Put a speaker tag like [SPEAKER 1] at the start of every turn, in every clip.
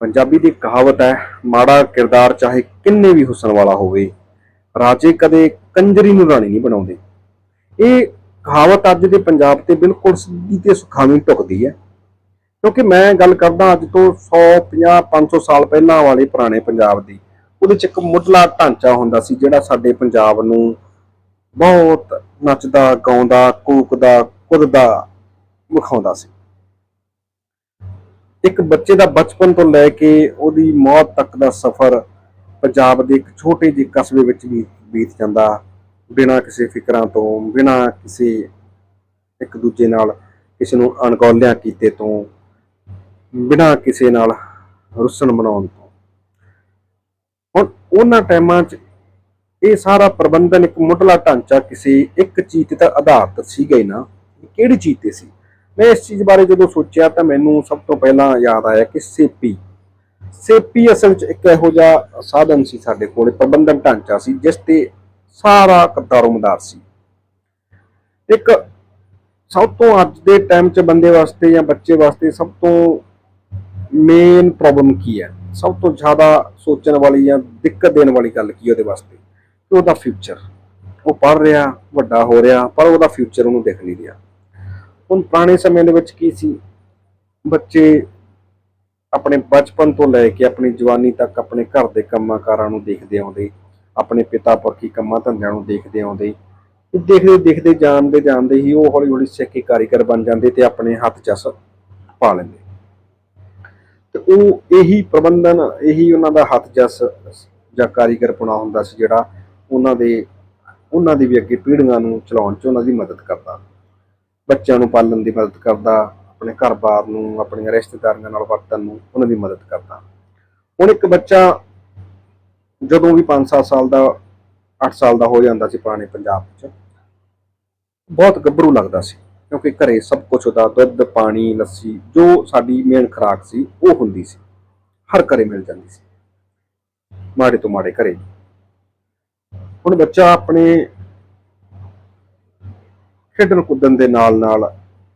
[SPEAKER 1] ਪੰਜਾਬੀ ਦੀ ਕਹਾਵਤ ਹੈ, ਮਾੜਾ ਕਿਰਦਾਰ ਚਾਹੇ ਕਿੰਨੇ ਵੀ ਹੁਸਨ ਵਾਲਾ ਹੋਵੇ, ਰਾਜੇ ਕਦੇ ਕੰਜਰੀ ਨੂੰ ਰਾਣੀ ਨਹੀਂ ਬਣਾਉਂਦੇ। ਇਹ ਕਹਾਵਤ ਅੱਜ ਦੇ ਪੰਜਾਬ ਤੇ ਬਿਲਕੁਲ ਸਿੱਧੀ ਤੇ ਸੁਖਾਵੀਂ ਟੁਕਦੀ ਹੈ। ਕਿਉਂਕਿ ਮੈਂ ਗੱਲ ਕਰਦਾ ਅੱਜ ਤੋਂ 100 50 500 ਸਾਲ ਪਹਿਲਾਂ ਵਾਲੇ ਪੁਰਾਣੇ ਪੰਜਾਬ ਦੀ, ਉਹਦੇ ਚ ਇੱਕ ਮੁੱਢਲਾ ਢਾਂਚਾ ਹੁੰਦਾ ਸੀ, ਜਿਹੜਾ ਸਾਡੇ ਪੰਜਾਬ ਨੂੰ ਬਹੁਤ ਨੱਚਦਾ, ਗਾਉਂਦਾ, ਕੂਕਦਾ, ਕੁੱਦਦਾ, ਵਿਖਾਉਂਦਾ ਸੀ। ਇੱਕ ਬੱਚੇ ਦਾ ਬਚਪਨ ਤੋਂ ਲੈ ਕੇ ਉਹਦੀ ਮੌਤ ਤੱਕ ਦਾ ਸਫ਼ਰ ਪੰਜਾਬ ਦੇ ਇੱਕ ਛੋਟੇ ਜਿਹੇ ਕਸਬੇ ਵਿੱਚ ਵੀ ਬੀਤ ਜਾਂਦਾ। ਬਿਨਾਂ ਕਿਸੇ ਫਿਕਰਾਂ ਤੋਂ, ਬਿਨਾਂ ਕਿਸੇ ਇੱਕ ਦੂਜੇ ਨਾਲ ਕਿਸੇ ਨੂੰ ਅਣਗੌਲਿਆਂ ਕੀਤੇ ਤੋਂ, ਬਿਨਾਂ ਕਿਸੇ ਨਾਲ ਰੁੱਸਣ ਬਣਾਉਣ ਤੋਂ। ਹੁਣ ਉਹਨਾਂ ਟਾਈਮਾਂ 'ਚ ਇਹ ਸਾਰਾ ਪ੍ਰਬੰਧਨ ਇੱਕ ਮੁੱਢਲਾ ਢਾਂਚਾ ਕਿਸੇ ਇੱਕ ਚੀਜ਼ ਤੇ ਤਾਂ ਆਧਾਰਿਤ ਸੀਗਾ ਹੀ ਨਾ। ਕਿਹੜੀ ਚੀਜ਼ ਤੇ ਸੀ? ਮੈਂ ਇਸ ਚੀਜ਼ ਬਾਰੇ ਜਦੋਂ ਸੋਚਿਆ ਤਾਂ ਮੈਨੂੰ ਸਭ ਤੋਂ ਪਹਿਲਾਂ ਯਾਦ ਆਇਆ ਕਿ ਸੇਪੀ ਸੇਪੀ ਅਸਲ ਵਿੱਚ ਇੱਕ ਇਹੋ ਜਿਹਾ ਸਾਧਨ ਸੀ ਸਾਡੇ ਕੋਲ, ਪ੍ਰਬੰਧਨ ਢਾਂਚਾ ਸੀ, ਜਿਸ ਤੇ ਸਾਰਾ ਕਦਾਰੋਮਦਾਰ ਸੀ। ਇੱਕ ਸਭ ਤੋਂ ਅੱਜ ਦੇ ਟਾਈਮ 'ਚ ਬੰਦੇ ਵਾਸਤੇ ਜਾਂ ਬੱਚੇ ਵਾਸਤੇ ਸਭ ਤੋਂ ਮੇਨ ਪ੍ਰੋਬਲਮ ਕੀ ਹੈ? ਸਭ ਤੋਂ ਜ਼ਿਆਦਾ ਸੋਚਣ ਵਾਲੀ ਜਾਂ ਦਿੱਕਤ ਦੇਣ ਵਾਲੀ ਗੱਲ ਕੀ ਉਹਦੇ ਵਾਸਤੇ? ਕਿ ਉਹਦਾ ਫਿਊਚਰ ਉਹ ਪੜ ਰਿਹਾ, ਵੱਡਾ ਹੋ ਰਿਹਾ, ਪਰ ਉਹਦਾ ਫਿਊਚਰ ਉਹਨੂੰ ਦਿਖ ਨਹੀਂ ਰਿਹਾ। ਹੁਣ ਪੁਰਾਣੇ ਸਮੇਂ ਦੇ ਵਿੱਚ ਕੀ ਸੀ? ਬੱਚੇ ਆਪਣੇ ਬਚਪਨ ਤੋਂ ਲੈ ਕੇ ਆਪਣੀ ਜਵਾਨੀ ਤੱਕ ਆਪਣੇ ਘਰ ਦੇ ਕੰਮਾਂ ਕਾਰਾਂ ਨੂੰ ਦੇਖਦੇ ਆਉਂਦੇ, ਆਪਣੇ ਪਿਤਾ ਪੁਰਖੀ ਕੰਮਾਂ ਧੰਦਿਆਂ ਨੂੰ ਦੇਖਦੇ ਆਉਂਦੇ ਦੇਖਦੇ ਦੇਖਦੇ, ਜਾਣਦੇ ਜਾਣਦੇ ਹੀ ਉਹ ਹੌਲੀ ਹੌਲੀ ਸਿੱਖ ਕੇ ਕਾਰੀਗਰ ਬਣ ਜਾਂਦੇ ਤੇ ਆਪਣੇ ਹੱਥ ਚਸ ਪਾ ਲੈਂਦੇ। ਤੇ ਉਹ ਇਹੀ ਪ੍ਰਬੰਧਨ, ਇਹੀ ਉਹਨਾਂ ਦਾ ਹੱਥ ਜਸ ਜਾਂ ਕਾਰੀਗਰ ਪੁਣਾ ਹੁੰਦਾ ਸੀ ਜਿਹੜਾ ਉਹਨਾਂ ਦੇ, ਉਹਨਾਂ ਦੀ ਵੀ ਅੱਗੇ ਪੀੜ੍ਹੀਆਂ ਨੂੰ ਚਲਾਉਣ 'ਚ ਉਹਨਾਂ ਦੀ ਮਦਦ ਕਰਦਾ। ਬੱਚਿਆਂ ਨੂੰ ਪਾਲਣ ਦੀ ਮਦਦ ਕਰਦਾ, ਆਪਣੇ ਘਰ-ਬਾਰ ਨੂੰ, ਆਪਣੀਆਂ ਰਿਸ਼ਤੇਦਾਰੀਆਂ ਨਾਲ ਵਰਤਣ ਨੂੰ ਉਹਨਾਂ ਦੀ ਮਦਦ ਕਰਦਾ। ਹੁਣ ਇੱਕ ਬੱਚਾ ਜਦੋਂ ਵੀ 5-7 ਸਾਲ ਦਾ 8 ਸਾਲ ਦਾ ਹੋ ਜਾਂਦਾ ਸੀ ਪੁਰਾਣੇ ਪੰਜਾਬ 'ਚ ਬਹੁਤ ਗੱਭਰੂ ਲੱਗਦਾ ਸੀ, ਕਿਉਂਕਿ ਘਰੇ ਸਭ ਕੁਝ ਉਹਦਾ ਦੁੱਧ, ਪਾਣੀ, ਲੱਸੀ, ਜੋ ਸਾਡੀ ਮੇਨ ਖੁਰਾਕ ਸੀ, ਉਹ ਹੁੰਦੀ ਸੀ। ਹਰ ਘਰੇ ਮਿਲ ਜਾਂਦੀ ਸੀ। ਮਾੜੇ ਤੋਂ ਮਾੜੇ ਘਰੇ। ਹੁਣ ਬੱਚਾ ਆਪਣੇ ਖੇਡਣ ਕੁੱਦਣ ਦੇ ਨਾਲ ਨਾਲ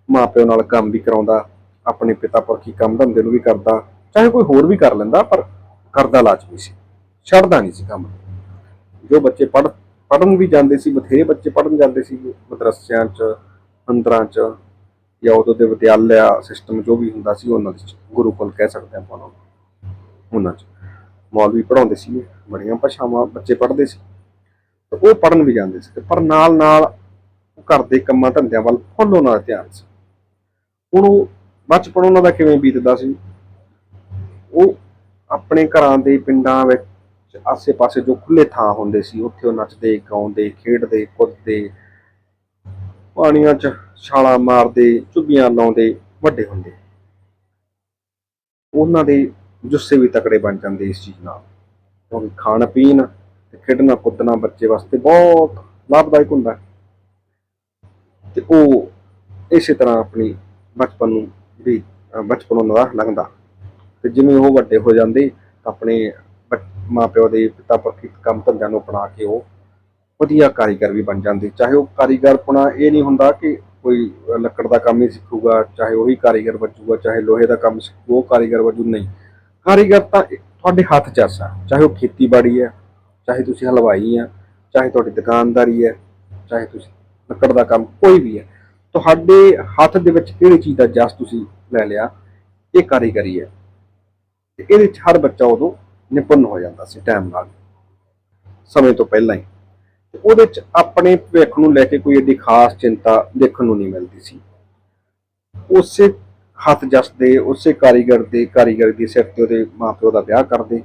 [SPEAKER 1] ਮਾਪਿਓ ਨਾਲ ਕੰਮ ਵੀ ਕਰਾਉਂਦਾ, ਆਪਣੇ ਪਿਤਾ ਪੁਰਖੀ ਕੰਮ ਧੰਦੇ ਨੂੰ ਵੀ ਕਰਦਾ, ਚਾਹੇ ਕੋਈ ਹੋਰ ਵੀ ਕਰ ਲੈਂਦਾ, ਪਰ ਕਰਦਾ ਲਾਜ਼ਮੀ ਸੀ, ਛੱਡਦਾ ਨਹੀਂ ਸੀ ਕੰਮ। ਜੋ ਬੱਚੇ ਪੜ੍ਹ ਪੜਨ ਵੀ ਜਾਂਦੇ ਸੀ, ਬਥੇਰੇ ਬੱਚੇ ਪੜਨ ਜਾਂਦੇ ਸੀ, ਮਦਰਸਿਆਂ 'ਚ ਅੰਦਰਾਂ 'ਚ, ਜਾਂ ਉਦੋਂ ਦੇ ਵਿਦਿਆਲਿਆ ਸਿਸਟਮ ਜੋ ਵੀ ਹੁੰਦਾ ਸੀ, ਉਹਨਾਂ ਵਿੱਚ ਗੁਰੂਕੁਲ ਕਹਿ ਸਕਦੇ ਆਪਾਂ ਉਹਨਾਂ ਨੂੰ ਉਹਨਾਂ 'ਚ। ਮੌਲਵੀ ਪੜਾਉਂਦੇ ਸੀ ਬੜੀਆਂ ਭਾਸ਼ਾਵਾਂ ਬੱਚੇ ਪੜ੍ਹਦੇ ਸੀ, ਤੇ ਉਹ ਪੜਨ ਵੀ ਜਾਂਦੇ ਸੀ ਪਰ ਨਾਲ ਨਾਲ ਘਰ ਦੇ ਕੰਮਾਂ ਧੰਦਿਆਂ ਵੱਲ ਫੁੱਲ ਉਹਨਾਂ ਦਾ ਧਿਆਨ ਸੀ। ਹੁਣ ਉਹ ਬਚਪਨ ਉਹਨਾਂ ਦਾ ਕਿਵੇਂ ਬੀਤਦਾ ਸੀ? ਉਹ ਆਪਣੇ ਘਰਾਂ ਦੇ ਪਿੰਡਾਂ ਵਿੱਚ ਆਸੇ-ਪਾਸੇ ਜੋ ਖੁੱਲੇ ਥਾਂ ਹੁੰਦੇ ਸੀ, ਉੱਥੇ ਉਹ ਨੱਚਦੇ, ਗਾਉਂਦੇ, ਖੇਡਦੇ, ਕੁੱਦਦੇ, ਪਾਣੀਆਂ 'ਚ ਛਾਲਾਂ ਮਾਰਦੇ, ਚੁੱਭੀਆਂ ਲਾਉਂਦੇ, ਵੱਡੇ ਹੁੰਦੇ। ਉਹਨਾਂ ਦੇ ਜੁੱਸੇ ਵੀ ਤਕੜੇ ਬਣ ਜਾਂਦੇ ਇਸ ਚੀਜ਼ ਨਾਲ। ਕਿਉਂਕਿ ਖਾਣ ਪੀਣ ਤੇ ਖੇਡਣਾ ਕੁੱਦਣਾ ਬੱਚੇ ਵਾਸਤੇ ਬਹੁਤ ਲਾਭਦਾਇਕ ਹੁੰਦਾ। ਹੈ। ਤੇ ਉਹ ਇਸੇ ਤਰ੍ਹਾਂ ਆਪਣੀ ਬਚਪਨ ਨੂੰ ਵੀ ਬਚਪਨ ਉਹਨਾਂ ਦਾ ਲੰਘਦਾ। ਤੇ ਜਿਵੇਂ ਉਹ ਵੱਡੇ ਹੋ ਜਾਂਦੇ, ਤਾਂ ਆਪਣੇ ਬੱਚ- ਮਾਪਿਓ ਦੇ ਪਿਤਾ ਪੁਰਖੀ ਕੰਮ ਧੰਦਿਆਂ ਨੂੰ ਅਪਣਾ ਕੇ ਉਹ ਵਧੀਆ ਕਾਰੀਗਰ ਵੀ ਬਣ ਜਾਂਦੇ। ਚਾਹੇ ਉਹ ਕਾਰੀਗਰਪਣਾ ਇਹ ਨਹੀਂ ਹੁੰਦਾ ਕਿ ਕੋਈ ਲੱਕੜ ਦਾ ਕੰਮ ਹੀ ਸਿੱਖੂਗਾ, ਚਾਹੇ ਉਹੀ ਕਾਰੀਗਰ ਬਚੂਗਾ ਚਾਹੇ ਲੋਹੇ ਦਾ ਕੰਮ ਸਿੱਖੂ, ਉਹ ਕਾਰੀਗਰ ਵਜੂ, ਨਹੀਂ। ਕਾਰੀਗਰ ਤਾਂ ਤੁਹਾਡੇ ਹੱਥ 'ਚ ਆਸਾ ਚਾਹੇ ਉਹ ਖੇਤੀਬਾੜੀ ਹੈ, ਚਾਹੇ ਤੁਸੀਂ ਹਲਵਾਈ ਆ ਚਾਹੇ ਤੁਹਾਡੀ ਦੁਕਾਨਦਾਰੀ ਹੈ, ਚਾਹੇ ਤੁਸੀਂ ਲੱਕੜ ਦਾ ਕੰਮ ਕੋਈ ਵੀ ਹੈ। ਤੁਹਾਡੇ ਹੱਥ ਦੇ ਵਿੱਚ ਕਿਹੜੀ ਚੀਜ਼ ਦਾ ਜਸ ਤੁਸੀਂ ਲੈ ਲਿਆ, ਇਹ ਕਾਰੀਗਰੀ ਹੈ। ਤੇ ਇਹਦੇ ਵਿੱਚ ਹਰ ਬੱਚਾ ਉਦੋਂ ਨਿਪੁੰਨ ਹੋ ਜਾਂਦਾ ਸੀ ਟਾਈਮ ਨਾਲ। ਸਮੇਂ ਤੋਂ ਪਹਿਲਾਂ ਹੀ। ਤੇ ਉਹਦੇ ਚ ਆਪਣੇ ਭਵਿੱਖ ਨੂੰ ਲੈ ਕੇ ਕੋਈ ਏਡੀ ਖਾਸ ਚਿੰਤਾ ਦੇਖਣ ਨੂੰ ਨਹੀਂ ਮਿਲਦੀ ਸੀ। ਉਸੇ ਹੱਥ ਜਸ ਦੇ, ਉਸੇ ਕਾਰੀਗਰ ਦੇ, ਕਾਰੀਗਰ ਦੀ ਸਿਰ ਤੇ ਉਹਦੇ ਮਾਪਿਓ ਦਾ ਵਿਆਹ ਕਰਦੇ।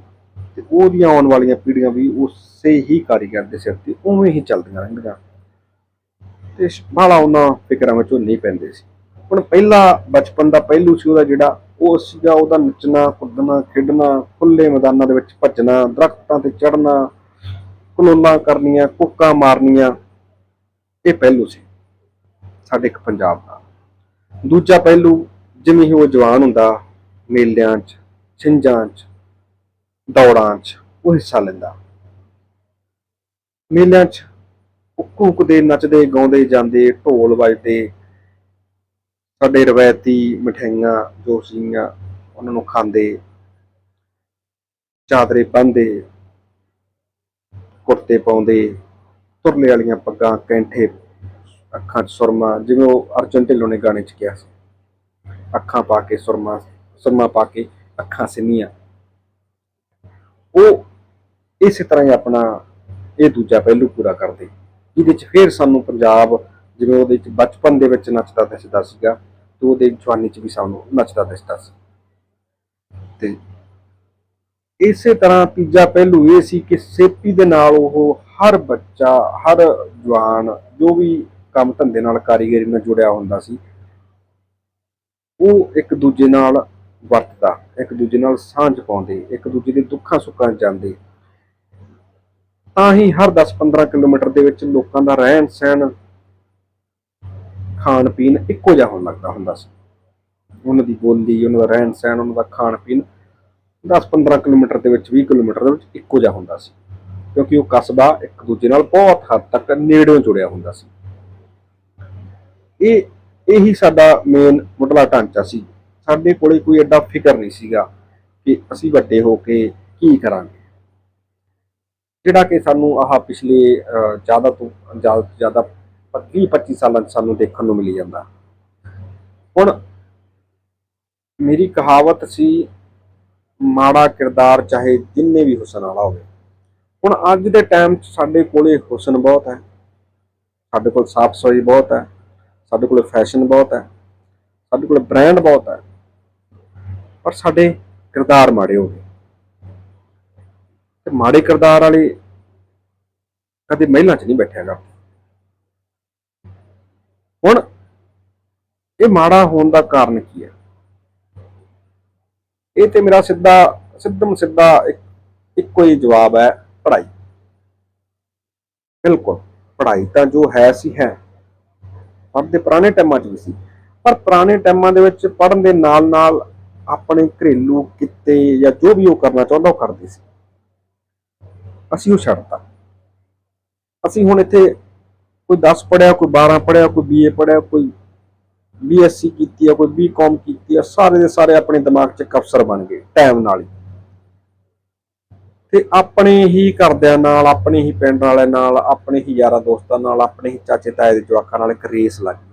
[SPEAKER 1] ਤੇ ਉਹਦੀਆਂ ਆਉਣ ਵਾਲੀਆਂ ਪੀੜ੍ਹੀਆਂ ਵੀ ਉਸੇ ਹੀ ਕਾਰੀਗਰ ਦੇ ਸਿਰ ਤੇ ਉਵੇਂ ਹੀ ਚੱਲਦੀਆਂ ਰਹਿੰਦੀਆਂ। ਤੇ ਬਾਲਾ ਉਹਨਾਂ ਫਿਕਰਾਂ ਵਿੱਚ ਉਹ ਨਹੀਂ ਪੈਂਦੇ ਸੀ। ਹੁਣ ਪਹਿਲਾ ਬਚਪਨ ਦਾ ਪਹਿਲੂ ਸੀ ਉਹਦਾ ਜਿਹੜਾ, ਉਹ ਸੀਗਾ ਉਹਦਾ ਨੱਚਣਾ, ਕੁੱਦਣਾ, ਖੇਡਣਾ ਖੁੱਲੇ ਮੈਦਾਨਾਂ ਦੇ ਵਿੱਚ ਭੱਜਣਾ, ਦਰਖਤਾਂ ਤੇ ਚੜ੍ਹਨਾ ਕਲੋਲਾਂ ਕਰਨੀਆਂ, ਕੁੱਕਾਂ ਮਾਰਨੀਆਂ, ਇਹ ਪਹਿਲੂ ਸੀ ਸਾਡੇ ਇੱਕ ਪੰਜਾਬ ਦਾ। ਦੂਜਾ ਪਹਿਲੂ, ਜਿਵੇਂ ਹੀ ਉਹ ਜਵਾਨ ਹੁੰਦਾ, ਮੇਲਿਆਂ 'ਚ ਛਿੰਝਾਂ 'ਚ, ਦੌੜਾਂ 'ਚ, ਉਹ ਹਿੱਸਾ ਲੈਂਦਾ। ਮੇਲਿਆਂ 'ਚ ਉਹ ਨੱਚਦੇ, ਗਾਉਂਦੇ, ਜਾਂਦੇ, ਢੋਲ ਵੱਜਦੇ। ਸਾਡੇ ਰਵਾਇਤੀ ਮਠਿਆਈਆਂ ਜੋ ਸੀਗੀਆਂ ਉਹਨਾਂ ਨੂੰ ਖਾਂਦੇ। ਚਾਦਰੇ ਬੰਨਦੇ ਕੁੜਤੇ ਪਾਉਂਦੇ, ਤੁਰਲੇ ਵਾਲੀਆਂ ਪੱਗਾਂ, ਕੈਂਠੇ, ਅੱਖਾਂ 'ਚ ਸੁਰਮਾ, ਜਿਵੇਂ ਉਹ ਅਰਜਨ ਢਿੱਲੋਂ ਨੇ ਗਾਣੇ 'ਚ ਕਿਹਾ ਸੀ। ਅੱਖਾਂ ਪਾ ਕੇ ਸੁਰਮਾ ਸੁਰਮਾ ਪਾ ਕੇ ਅੱਖਾਂ ਸਿੰਨੀਆਂ। ਉਹ ਇਸੇ ਤਰ੍ਹਾਂ ਹੀ ਆਪਣਾ ਇਹ ਦੂਜਾ ਪਹਿਲੂ ਪੂਰਾ ਕਰਦੇ। ਜਿਹਦੇ 'ਚ ਫਿਰ ਸਾਨੂੰ ਪੰਜਾਬ ਜਿਵੇਂ ਉਹਦੇ 'ਚ ਬਚਪਨ ਦੇ ਵਿੱਚ ਨੱਚਦਾ ਦਿਸਦਾ ਸੀਗਾ ਤੇ ਉਹਦੇ ਜਵਾਨੀ 'ਚ ਵੀ ਸਾਨੂੰ ਨੱਚਦਾ ਦਿਸਦਾ ਸੀ। ਤੇ ਇਸੇ ਤਰ੍ਹਾਂ ਤੀਜਾ ਪਹਿਲੂ ਇਹ ਸੀ ਕਿ ਸੇਪੀ ਦੇ ਨਾਲ ਉਹ ਹਰ ਬੱਚਾ, ਹਰ ਜਵਾਨ ਜੋ ਵੀ ਕੰਮ ਧੰਦੇ ਨਾਲ ਕਾਰੀਗਰੀ ਨਾਲ ਜੁੜਿਆ ਹੁੰਦਾ ਸੀ, ਉਹ ਇੱਕ ਦੂਜੇ ਨਾਲ ਵਰਤਦਾ, ਇੱਕ ਦੂਜੇ ਨਾਲ ਸਾਂਝ ਪਾਉਂਦੇ, ਇੱਕ ਦੂਜੇ ਦੇ ਦੁੱਖਾਂ ਸੁੱਖਾਂ ਜਾਂਦੇ। ਤਾਂ ਹੀ ਹਰ 10-15 ਕਿਲੋਮੀਟਰ ਦੇ ਵਿੱਚ ਲੋਕਾਂ ਦਾ ਰਹਿਣ ਸਹਿਣ, ਖਾਣ ਪੀਣ ਇੱਕੋ ਜਿਹਾ ਹੋਣ ਲੱਗਦਾ ਹੁੰਦਾ ਸੀ। ਉਹਨਾਂ ਦੀ ਬੋਲੀ, ਉਹਨਾਂ ਦਾ ਰਹਿਣ ਸਹਿਣ, ਉਹਨਾਂ ਦਾ ਖਾਣ ਪੀਣ 10-15 ਕਿਲੋਮੀਟਰ ਦੇ ਵਿੱਚ 20 ਕਿਲੋਮੀਟਰ ਦੇ ਵਿੱਚ ਇੱਕੋ ਜਿਹਾ ਹੁੰਦਾ ਸੀ। ਕਿਉਂਕਿ ਉਹ ਕਸਬਾ ਇੱਕ ਦੂਜੇ ਨਾਲ ਬਹੁਤ ਹੱਦ ਤੱਕ ਨੇੜਿਓਂ ਜੁੜਿਆ ਹੁੰਦਾ ਸੀ। ਇਹ, ਇਹੀ ਸਾਡਾ ਮੇਨ ਮੁੱਢਲਾ ਢਾਂਚਾ ਸੀ। ਸਾਡੇ ਕੋਲੇ ਕੋਈ ਐਡਾ ਫਿਕਰ ਨਹੀਂ ਸੀਗਾ ਕਿ ਅਸੀਂ ਵੱਡੇ ਹੋ ਕੇ ਕੀ ਕਰਾਂਗੇ। ਜਿਹੜਾ ਕਿ ਸਾਨੂੰ ਆਹ ਪਿਛਲੇ ਜ਼ਿਆਦਾ ਤੋਂ ਜ਼ਿਆਦਾ ਤੋਂ ਜ਼ਿਆਦਾ 20 25 ਸਾਲਾਂ 'ਚ ਸਾਨੂੰ ਦੇਖਣ ਨੂੰ ਮਿਲੀ ਜਾਂਦਾ। ਹੁਣ ਮੇਰੀ ਕਹਾਵਤ ਸੀ, ਮਾੜਾ ਕਿਰਦਾਰ ਚਾਹੇ ਜਿੰਨੇ ਵੀ ਹੁਸਨ ਵਾਲਾ ਹੋਵੇ। ਹੁਣ ਅੱਜ ਦੇ ਟਾਈਮ 'ਚ ਸਾਡੇ ਕੋਲੇ ਹੁਸਨ ਬਹੁਤ ਹੈ। ਸਾਡੇ ਕੋਲ ਸਾਫ਼ ਸਫ਼ਾਈ ਬਹੁਤ ਹੈ। ਸਾਡੇ ਕੋਲ ਫੈਸ਼ਨ ਬਹੁਤ ਹੈ। ਸਾਡੇ ਕੋਲ ਬ੍ਰਾਂਡ ਬਹੁਤ ਹੈ। ਪਰ ਸਾਡੇ ਕਿਰਦਾਰ ਮਾੜੇ ਹੋ ਗਏ। ਤੇ ਮਾੜੇ ਕਿਰਦਾਰ ਵਾਲੇ ਕਦੇ ਮਹਿਲਾਂ 'ਚ ਨਹੀਂ ਬੈਠਿਆਗਾ। ਹੁਣ ਇਹ ਮਾੜਾ ਹੋਣ ਦਾ ਕਾਰਨ ਕੀ ਹੈ? ਇਹ ਤੇ ਮੇਰਾ ਸਿੱਧਾ, ਸਿੱਧਮ ਸਿੱਧਾ ਇੱਕੋ ਹੀ ਜਵਾਬ ਹੈ, ਪੜ੍ਹਾਈ। ਬਿਲਕੁਲ, ਪੜ੍ਹਾਈ ਤਾਂ ਜੋ ਹੈ ਸੀ, ਹੈ। ਪੜ੍ਹਦੇ ਪੁਰਾਣੇ ਟਾਈਮਾਂ 'ਚ ਵੀ ਸੀ। ਪਰ ਪੁਰਾਣੇ ਟਾਈਮਾਂ ਦੇ ਵਿੱਚ ਪੜ੍ਹਨ ਦੇ ਨਾਲ ਨਾਲ ਆਪਣੇ ਘਰੇਲੂ ਕਿੱਤੇ ਜਾਂ ਜੋ ਵੀ ਉਹ ਕਰਨਾ ਚਾਹੁੰਦਾ, ਉਹ ਕਰਦੇ ਸੀ। ਅਸੀਂ ਉਹ ਛੱਡਤਾ। ਅਸੀਂ ਹੁਣ ਇੱਥੇ ਕੋਈ 10 ਪੜਿਆ ਕੋਈ 12 ਪੜਿਆ ਕੋਈ ਬੀਏ ਪੜਿਆ ਕੋਈ ਬੀਐਸਸੀ ਕੀਤੀ ਆ, ਕੋਈ ਬੀਕਾਮ ਕੀਤੀ ਆ, ਸਾਰੇ ਦੇ ਸਾਰੇ ਆਪਣੇ ਦਿਮਾਗ 'ਚ ਇੱਕ ਅਫਸਰ ਬਣ ਗਏ, ਟਾਈਮ ਨਾਲ ਹੀ। ਤੇ ਆਪਣੇ ਹੀ ਘਰਦਿਆਂ ਨਾਲ, ਆਪਣੇ ਹੀ ਪਿੰਡ ਵਾਲਿਆਂ ਨਾਲ, ਆਪਣੇ ਹੀ ਯਾਰਾਂ ਦੋਸਤਾਂ ਨਾਲ, ਆਪਣੇ ਹੀ ਚਾਚੇ ਤਾਏ ਦੇ ਜਵਾਕਾਂ ਨਾਲ ਇੱਕ ਰੇਸ ਲੱਗ ਗਈ।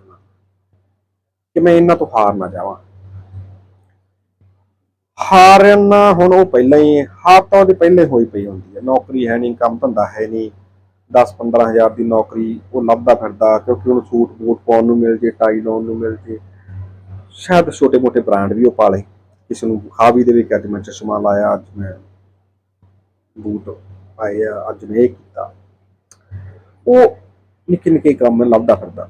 [SPEAKER 1] ਕਿ ਮੈਂ ਇਹਨਾਂ ਤੋਂ ਹਾਰ ਨਾ ਜਾਵਾਂ। ਹਾਰਨ ਹੁਣ ਉਹ ਪਹਿਲਾਂ ਹੀ ਹਾਰ ਤਾਂ ਉਹਦੀ ਪਹਿਲੇ ਹੋਈ ਪਈ ਹੁੰਦੀ ਹੈ। ਨੌਕਰੀ ਹੈ ਨਹੀਂ, ਕੰਮ ਧੰਦਾ ਹੈ ਨਹੀਂ। 10-15 ਹਜ਼ਾਰ ਦੀ ਨੌਕਰੀ ਉਹ ਲੱਭਦਾ ਫਿਰਦਾ, ਕਿਉਂਕਿ ਉਹਨੂੰ ਸੂਟ ਬੂਟ ਪਾਉਣ ਨੂੰ ਮਿਲ ਜੇ, ਟਾਈ ਲਾਉਣ ਨੂੰ ਮਿਲ ਜੇ। ਸ਼ਾਇਦ ਛੋਟੇ-ਮੋਟੇ ਬ੍ਰਾਂਡ ਵੀ ਉਹ ਪਾ ਲੇ ਕਿਸੇ ਨੂੰ ਖਾ ਵੀ ਦੇਵੇ ਕਿ ਅੱਜ ਮੈਂ ਚਸ਼ਮਾ ਲਾਇਆ, ਅੱਜ ਮੈਂ ਬੂਟ ਪਾਏ ਆ, ਅੱਜ ਮੈਂ ਇਹ ਕੀਤਾ। ਉਹ ਨਿੱਕੇ ਨਿੱਕੇ ਕੰਮ ਲੱਭਦਾ ਫਿਰਦਾ।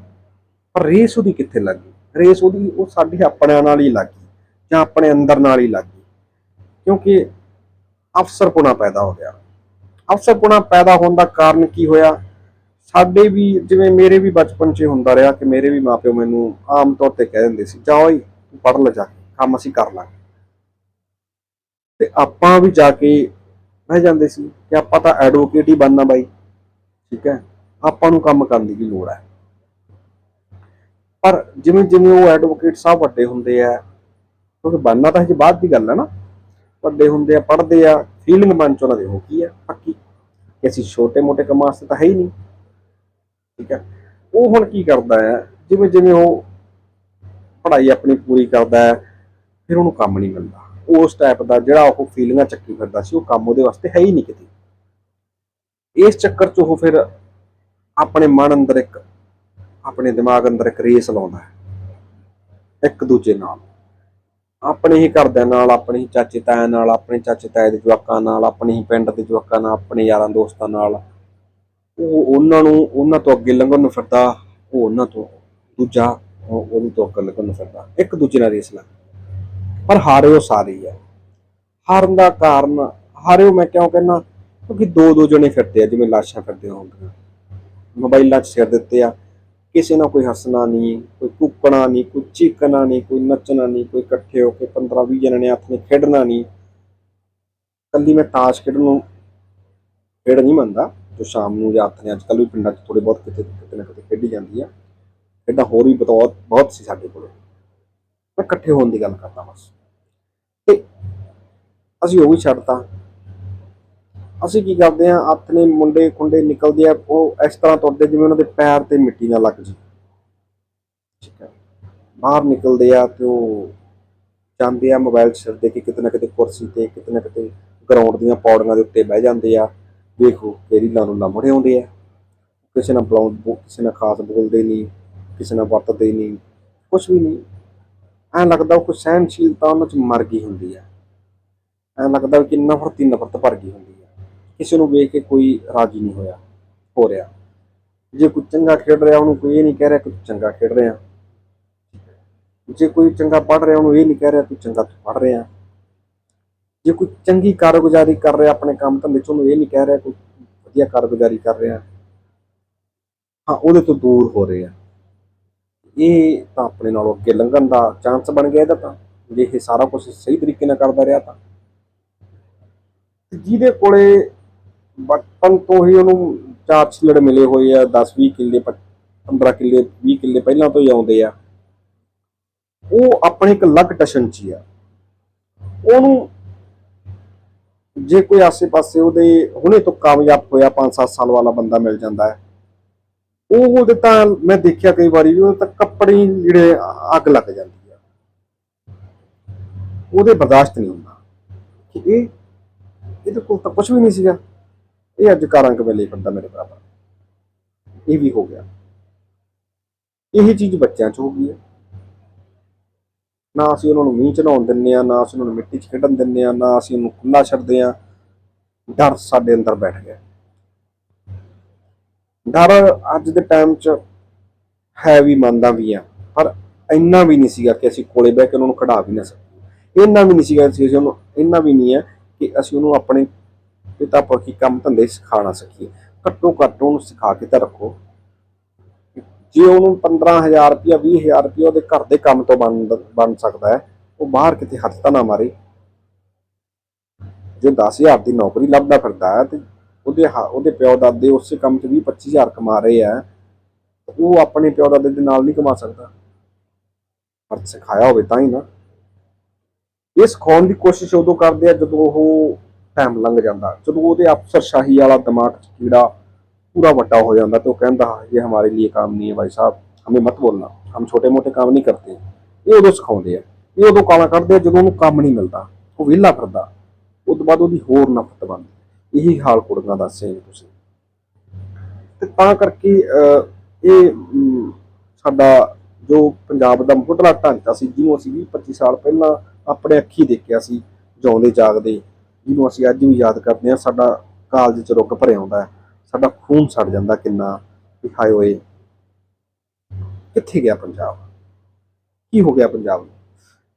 [SPEAKER 1] ਪਰ ਰੇਸ ਉਹਦੀ ਕਿੱਥੇ ਲੱਗੀ? ਰੇਸ ਉਹਦੀ ਉਹ ਸਾਡੇ ਆਪਣਿਆਂ ਨਾਲ ਹੀ ਲੱਗੀ, ਜਾਂ ਆਪਣੇ ਅੰਦਰ ਨਾਲ ਹੀ ਲੱਗੀ। ਕਿਉਂਕਿ ਅਫਸਰਪੁਣਾ ਪੈਦਾ ਹੋ ਗਿਆ। ਅਫਸਰਪੁਣਾ ਪੈਦਾ ਹੋਣ ਦਾ ਕਾਰਨ ਕੀ ਹੋਇਆ? ਸਾਡੇ ਵੀ, ਜਿਵੇਂ ਮੇਰੇ ਵੀ ਬਚਪਨ 'ਚ ਹੁੰਦਾ ਰਿਹਾ ਕਿ ਮੇਰੇ ਵੀ ਮਾਪਿਓ ਮੈਨੂੰ ਆਮ ਤੌਰ ਤੇ ਕਹਿ ਦਿੰਦੇ ਸੀ, ਜਾਓ ਹੀ ਪੜ੍ਹ ਲੈ ਜਾ ਕੇ, ਕੰਮ ਅਸੀਂ ਕਰ ਲਾਂਗੇ। ਤੇ ਆਪਾਂ ਵੀ ਜਾ ਕੇ ਬਹਿ ਜਾਂਦੇ ਸੀ ਕਿ ਆਪਾਂ ਤਾਂ ਐਡਵੋਕੇਟ ਹੀ ਬਣਨਾ ਬਾਈ, ਠੀਕ ਹੈ? ਆਪਾਂ ਨੂੰ ਕੰਮ ਕਰਨ ਦੀ ਕੀ ਲੋੜ ਹੈ। ਪਰ ਜਿਵੇਂ ਜਿਵੇਂ ਉਹ ਐਡਵੋਕੇਟ ਸਾਹਿਬ ਵੱਡੇ ਹੁੰਦੇ ਆ, ਕਿਉਂਕਿ ਬਣਨਾ ਤਾਂ ਹਜੇ ਬਾਅਦ ਦੀ ਗੱਲ ਹੈ ਨਾ। ਵੱਡੇ ਹੁੰਦੇ ਆ, ਪੜ੍ਹਦੇ ਆ ਫੀਲਿੰਗ ਮਨ ਚ ਉਹਨਾਂ ਦੇ ਹੋ ਕੀ ਹੈ ਪੱਕੀ। ਕਿ ਅਸੀਂ ਛੋਟੇ-ਮੋਟੇ ਕੰਮਾਂ ਵਾਸਤੇ ਤਾਂ ਹੈ ਹੀ ਨਹੀਂ। ਠੀਕ ਹੈ ਉਹ ਹੁਣ ਕੀ ਕਰਦਾ ਹੈ ਜਿਵੇਂ ਜਿਵੇਂ ਉਹ ਪੜ੍ਹਾਈ ਆਪਣੀ ਪੂਰੀ ਕਰਦਾ ਹੈ ਫਿਰ ਉਹਨੂੰ ਕੰਮ ਨਹੀਂ ਮਿਲਦਾ। ਉਸ ਟਾਈਪ ਦਾ ਜਿਹੜਾ ਉਹ ਫੀਲਿੰਗਾਂ ਚੱਕੀ ਫਿਰਦਾ ਸੀ, ਉਹ ਕੰਮ ਉਹਦੇ ਵਾਸਤੇ ਹੈ ਹੀ ਨਹੀਂ ਕਿਤੇ। ਇਸ ਚੱਕਰ 'ਚ ਉਹ ਫਿਰ ਆਪਣੇ ਮਨ ਅੰਦਰ ਇੱਕ, ਆਪਣੇ ਦਿਮਾਗ ਅੰਦਰ ਇੱਕ ਰੇਸ ਲਾਉਂਦਾ ਹੈ। ਇੱਕ ਦੂਜੇ ਨਾਲ। ਆਪਣੇ ਹੀ ਘਰਦਿਆਂ ਨਾਲ, ਆਪਣੇ ਹੀ ਚਾਚੇ ਤਾਇਆਂ ਨਾਲ, ਆਪਣੇ ਚਾਚੇ ਤਾਏ ਦੇ ਜਵਾਕਾਂ ਨਾਲ, ਆਪਣੇ ਹੀ ਪਿੰਡ ਦੇ ਜਵਾਕਾਂ ਨਾਲ, ਆਪਣੇ ਯਾਰਾਂ ਦੋਸਤਾਂ ਨਾਲ। ਉਹ ਉਹਨਾਂ ਨੂੰ, ਉਹਨਾਂ ਤੋਂ ਅੱਗੇ ਲੰਘਣ ਨੂੰ ਫਿਰਦਾ, ਉਹ ਉਹਨਾਂ ਤੋਂ ਦੂਜਾ ਉਹਨੂੰ ਤੋਂ ਅੱਗੇ ਲੰਘਣ ਨੂੰ ਫਿਰਦਾ। ਇੱਕ ਦੂਜੇ ਨਾਲ ਰੇਸ ਲਾ ਪਰ ਹਾਰੇ ਉਹ ਸਾਰੇ ਆ। ਹਾਰਨ ਦਾ ਕਾਰਨ ਹਾਰੇ ਮੈਂ ਕਿਉਂ ਕਹਿੰਦਾ? ਕਿਉਂਕਿ ਦੋ ਦੋ ਜਣੇ ਫਿਰਦੇ ਆ, ਜਿਵੇਂ ਲਾਸ਼ਾਂ ਫਿਰਦੀਆਂ ਹੁੰਦੀਆਂ ਮੋਬਾਈਲਾਂ 'ਚ ਸਿਰ ਦਿੱਤੇ ਆ। ਕਿਸੇ ਨਾਲ ਕੋਈ ਹੱਸਣਾ ਨਹੀਂ, ਕੋਈ ਕੁੱਕਣਾ ਨਹੀਂ, ਕੋਈ ਚੀਕਣਾ ਨਹੀਂ, ਕੋਈ ਨੱਚਣਾ ਨਹੀਂ, ਕੋਈ ਇਕੱਠੇ ਹੋ ਕੇ 15 20 ਜਣੇ ਨੇ ਹੱਥ ਨੇ ਖੇਡਣਾ ਨਹੀਂ। ਕੱਲੀ ਮੈਂ ਤਾਸ਼ ਖੇਡਣ ਨੂੰ ਖੇਡ ਨਹੀਂ ਮੰਨਦਾ, ਜੋ ਸ਼ਾਮ ਨੂੰ ਜਾਂ ਹੱਥ ਨੇ ਅੱਜ ਕੱਲ੍ਹ ਵੀ ਪਿੰਡਾਂ 'ਚ ਥੋੜੇ ਬਹੁਤ ਕਿਤੇ ਕਿਤੇ ਨਾ ਕਿਤੇ ਖੇਡੀ ਜਾਂਦੀ ਆ। ਖੇਡਾਂ ਹੋਰ ਵੀ ਬਹੁਤ ਬਹੁਤ ਸੀ ਸਾਡੇ ਕੋਲ। ਮੈਂ ਇਕੱਠੇ ਹੋਣ ਦੀ ਗੱਲ ਕਰਦਾ ਬਸ ਤੇ ਅਸੀਂ ਉਹ ਵੀ ਛੱਡਤਾ ਅਸੀਂ ਕੀ ਕਰਦੇ ਆ ਹੱਥ ਨੇ ਮੁੰਡੇ, ਖੁੰਡੇ ਨਿਕਲਦੇ ਆ, ਉਹ ਇਸ ਤਰ੍ਹਾਂ ਤੁਰਦੇ ਜਿਵੇਂ ਉਹਨਾਂ ਦੇ ਪੈਰ ਤੇ ਮਿੱਟੀ ਨਾ ਲੱਗ ਜੀ ਠੀਕ ਹੈ। ਬਾਹਰ ਨਿਕਲਦੇ ਆ ਤੇ ਉਹ ਜਾਂਦੇ ਆ ਮੋਬਾਈਲ ਛੱਡਦੇ ਕਿ ਕਿਤੇ ਨਾ ਕਿਤੇ ਕੁਰਸੀ ਤੇ, ਕਿਤੇ ਨਾ ਕਿਤੇ ਗਰਾਊਂਡ ਦੀਆਂ ਪੌੜੀਆਂ ਦੇ ਉੱਤੇ ਬਹਿ ਜਾਂਦੇ ਆ। ਵੇਖੋ ਕਿਹੜੀ ਲਾਂ ਨੂੰ ਲੰਮੜੇ ਆਉਂਦੇ ਆ। ਕਿਸੇ ਨਾਲ ਬੁਲਾਉਂ ਬੋ- ਕਿਸੇ ਨਾਲ ਖਾਸ ਬੋਲਦੇ ਨਹੀਂ, ਕਿਸੇ ਨਾਲ ਵਰਤਦੇ ਨਹੀਂ ਕੁਝ ਵੀ ਨਹੀਂ। ਐਂ ਲੱਗਦਾ ਉਹ ਕੋਈ ਸਹਿਨਸ਼ੀਲਤਾ ਉਹਨਾਂ 'ਚ ਮਰ ਗਈ ਹੁੰਦੀ ਆ। ਐਂ ਲੱਗਦਾ ਕਿ ਨਫ਼ਰਤ ਹੀ ਨਫ਼ਰਤ ਭਰ ਗਈ ਹੁੰਦੀ ਕਿਸੇ ਨੂੰ ਵੇਖ ਕੇ ਕੋਈ ਰਾਜੀ ਨਹੀਂ ਹੋਇਆ, ਹੋ ਰਿਹਾ। ਜੇ ਕੋਈ ਚੰਗਾ ਖੇਡ ਰਿਹਾ, ਉਹਨੂੰ ਕੋਈ ਇਹ ਨਹੀਂ ਕਹਿ ਰਿਹਾ ਕਿ ਤੂੰ ਚੰਗਾ ਖੇਡ ਰਿਹਾ। ਜੇ ਕੋਈ ਚੰਗਾ ਪੜ੍ਹ ਰਿਹਾ, ਉਹਨੂੰ ਇਹ ਨਹੀਂ ਕਹਿ ਰਿਹਾ ਤੂੰ ਚੰਗਾ ਤੂੰ ਪੜ੍ਹ ਰਿਹਾ। ਜੇ ਕੋਈ ਚੰਗੀ ਕਾਰਗੁਜ਼ਾਰੀ ਕਰ ਰਿਹਾ ਆਪਣੇ ਕੰਮ ਧੰਦੇ 'ਚ, ਉਹਨੂੰ ਇਹ ਨਹੀਂ ਕਹਿ ਰਿਹਾ ਕੋਈ ਵਧੀਆ ਕਾਰਗੁਜ਼ਾਰੀ ਕਰ ਰਿਹਾ। ਹਾਂ, ਉਹਦੇ ਤੋਂ ਦੂਰ ਹੋ ਰਹੇ ਆ। ਇਹ ਤਾਂ ਆਪਣੇ ਨਾਲੋਂ ਅੱਗੇ ਲੰਘਣ ਦਾ ਚਾਂਸ ਬਣ ਗਿਆ ਇਹਦਾ ਤਾਂ। ਜੇ ਇਹ ਸਾਰਾ ਕੁਝ ਸਹੀ ਤਰੀਕੇ ਨਾਲ ਕਰਦਾ ਰਿਹਾ ਤਾਂ ਜਿਹਦੇ ਕੋਲੇ ਬਚਪਨ ਤੋਂ ਹੀ ਉਹਨੂੰ ਚਾਰ ਛਿਲੜ ਮਿਲੇ ਹੋਏ ਆ 10 20 ਕਿੱਲੇ 15 ਕਿੱਲੇ 20 ਕਿੱਲੇ ਪਹਿਲਾਂ ਤੋਂ ਹੀ ਆਉਂਦੇ ਆ। ਉਹ ਆਪਣੇ ਇੱਕ ਅਲੱਗ ਟਸ਼ਨ 'ਚ ਆ। ਉਹਨੂੰ ਜੇ ਕੋਈ ਆਸੇ-ਪਾਸੇ ਉਹਦੇ ਹੁਣੇ ਤੋਂ ਕਾਮਯਾਬ ਹੋਇਆ 5-7 ਸਾਲ ਵਾਲਾ ਬੰਦਾ ਮਿਲ ਜਾਂਦਾ ਹੈ। ਉਹ ਉਹਦੇ ਤਾਂ ਮੈਂ ਦੇਖਿਆ ਕਈ ਵਾਰੀ ਵੀ ਉਹਦੇ ਤਾਂ ਕੱਪੜੇ ਜਿਹੜੇ ਅੱਗ ਲੱਗ ਜਾਂਦੀ ਆ। ਉਹਦੇ ਬਰਦਾਸ਼ਤ ਨਹੀਂ ਹੁੰਦਾ। ਕਿ ਇਹ ਇਹਦੇ ਕੋਲ ਤਾਂ ਕੁਝ ਵੀ ਨਹੀਂ ਸੀਗਾ। ਇਹ ਅੱਜ ਕਾਰਾਂ ਕਵੇਲੇ ਬੰਦਾ ਮੇਰੇ ਬਰਾਬਰ ਇਹ ਵੀ ਹੋ ਗਿਆ। ਇਹ ਚੀਜ਼ ਬੱਚਿਆਂ 'ਚ ਹੋ ਗਈ ਹੈ। ਨਾ ਅਸੀਂ ਉਹਨਾਂ ਨੂੰ ਮੀਂਹ ਚੜਾਉਣ ਨਹਾਉਣ ਦਿੰਨੇ ਆ ਨਾ ਅਸੀਂ ਉਹਨਾਂ ਨੂੰ ਮਿੱਟੀ 'ਚ ਖੇਡਣ ਦਿੰਨੇ ਆ ਨਾ ਅਸੀਂ ਉਹਨੂੰ ਖੁੱਲਾ ਛੱਡਦੇ ਆ ਡਰ ਸਾਡੇ ਅੰਦਰ ਬੈਠ ਗਿਆ। ਡਰ ਅੱਜ ਦੇ ਟਾਈਮ 'ਚ ਹੈ ਵੀ, ਮੰਨਦਾ ਵੀ ਆ ਪਰ ਇੰਨਾ ਵੀ ਨਹੀਂ ਸੀਗਾ ਕਿ ਅਸੀਂ ਕੋਲੇ ਬਹਿ ਕੇ ਉਹਨਾਂ ਨੂੰ ਖੜਾ ਵੀ ਨਾ ਸਕੀਏ। ਇੰਨਾ ਵੀ ਨਹੀਂ ਸੀਗਾ ਕਿ ਅਸੀਂ ਉਹਨੂੰ ਇੰਨਾ ਵੀ ਨਹੀਂ ਹੈ ਕਿ ਅਸੀਂ ਉਹਨੂੰ ਆਪਣੇ ਪਿਤਾ ਪੁਰਖੀ ਕੰਮ ਧੰਦੇ ਸਿਖਾ ਨਾ ਸਕੀਏ। ਘੱਟੋ ਘੱਟ ਉਹਨੂੰ ਸਿਖਾ ਕੇ ਤਾਂ ਰੱਖੋ। ਜੇ ਉਹਨੂੰ 15000 ਰੁਪਇਆ 20000 ਰੁਪਇਆ ਉਹਦੇ ਘਰ ਦੇ ਕੰਮ ਤੋਂ ਬਣ ਬਣ ਸਕਦਾ ਹੈ, ਉਹ ਬਾਹਰ ਕਿਤੇ ਹੱਥ ਤਾਂ ਨਾ ਮਾਰੇ। ਜੇ 10000 ਦੀ ਨੌਕਰੀ ਲੱਭਦਾ ਫਿਰਦਾ ਹੈ ਤੇ ਉਹਦੇ ਉਹਦੇ ਪਿਓ ਦਾਦੇ ਉਸੇ ਕੰਮ 'ਚ 20 25000 ਕਮਾ ਰਹੇ ਆ ਉਹ ਆਪਣੇ ਪਿਓ ਦਾਦੇ ਦੇ ਨਾਲ ਨਹੀਂ ਕਮਾ ਸਕਦਾ। ਪਰ ਸਿਖਾਇਆ ਹੋਵੇ ਤਾਂ ਹੀ ਨਾ। ਇਹ ਸਿਖਾਉਣ ਦੀ ਕੋਸ਼ਿਸ਼ ਉਦੋਂ ਕਰਦੇ ਆ ਜਦੋਂ ਉਹ ਟਾਈਮ ਲੰਘ ਜਾਂਦਾ। ਜਦੋਂ ਉਹਦੇ ਅਫਸਰਸ਼ਾਹੀ ਵਾਲਾ ਦਿਮਾਗ 'ਚ ਕੀੜਾ ਪੂਰਾ ਵੱਡਾ ਹੋ ਜਾਂਦਾ ਤੇ ਉਹ ਕਹਿੰਦਾ ਇਹ ਹਮਾਰੇ ਲਈ ਕੰਮ ਨਹੀਂ ਹੈ ਭਾਈ ਸਾਹਿਬ, ਹਮੇ ਮਤ ਬੋਲਣਾ। ਹਮ ਛੋਟੇ-ਮੋਟੇ ਕੰਮ ਨਹੀਂ ਕਰਦੇ। ਇਹ ਉਦੋਂ ਸਿਖਾਉਂਦੇ ਆ। ਇਹ ਉਦੋਂ ਕਾਲਾ ਕਰਦੇ ਜਦੋਂ ਉਹਨੂੰ ਕੰਮ ਨਹੀਂ ਮਿਲਦਾ। ਉਹ ਵਿਹਲਾ ਫਿਰਦਾ। ਉਸ ਤੋਂ ਬਾਅਦ ਉਹਦੀ ਹੋਰ ਨਫ਼ਰਤ ਬਣਦੀ ਇਹੀ ਹਾਲ ਕੁੜੀਆਂ ਦਾ ਸੇਮ ਤੁਸੀਂ। ਤੇ ਤਾਂ ਕਰਕੇ ਇਹ ਸਾਡਾ ਜੋ ਪੰਜਾਬ ਦਾ ਮੁੱਢਲਾ ਢਾਂਚਾ ਸੀ ਜਿਹਨੂੰ ਅਸੀਂ 20 25 ਸਾਲ ਪਹਿਲਾਂ ਆਪਣੇ ਅੱਖੀ ਦੇਖਿਆ ਸੀ ਜਾਉਂਦੇ ਜਾਗਦੇ ਜਿਹਨੂੰ ਅਸੀਂ ਅੱਜ ਵੀ ਯਾਦ ਕਰਦੇ ਹਾਂ, ਸਾਡਾ ਕਾਲਜ ਚ ਰੁੱਕ ਭਰਿਆ ਆਉਂਦਾ ਹੈ। ਸਾਡਾ ਖੂਨ ਸੜ ਜਾਂਦਾ ਕਿੰਨਾ ਵੀ ਹਾਏ ਹੋਏ ਕਿੱਥੇ ਗਿਆ ਪੰਜਾਬ? ਕੀ ਹੋ ਗਿਆ ਪੰਜਾਬ ਨੂੰ?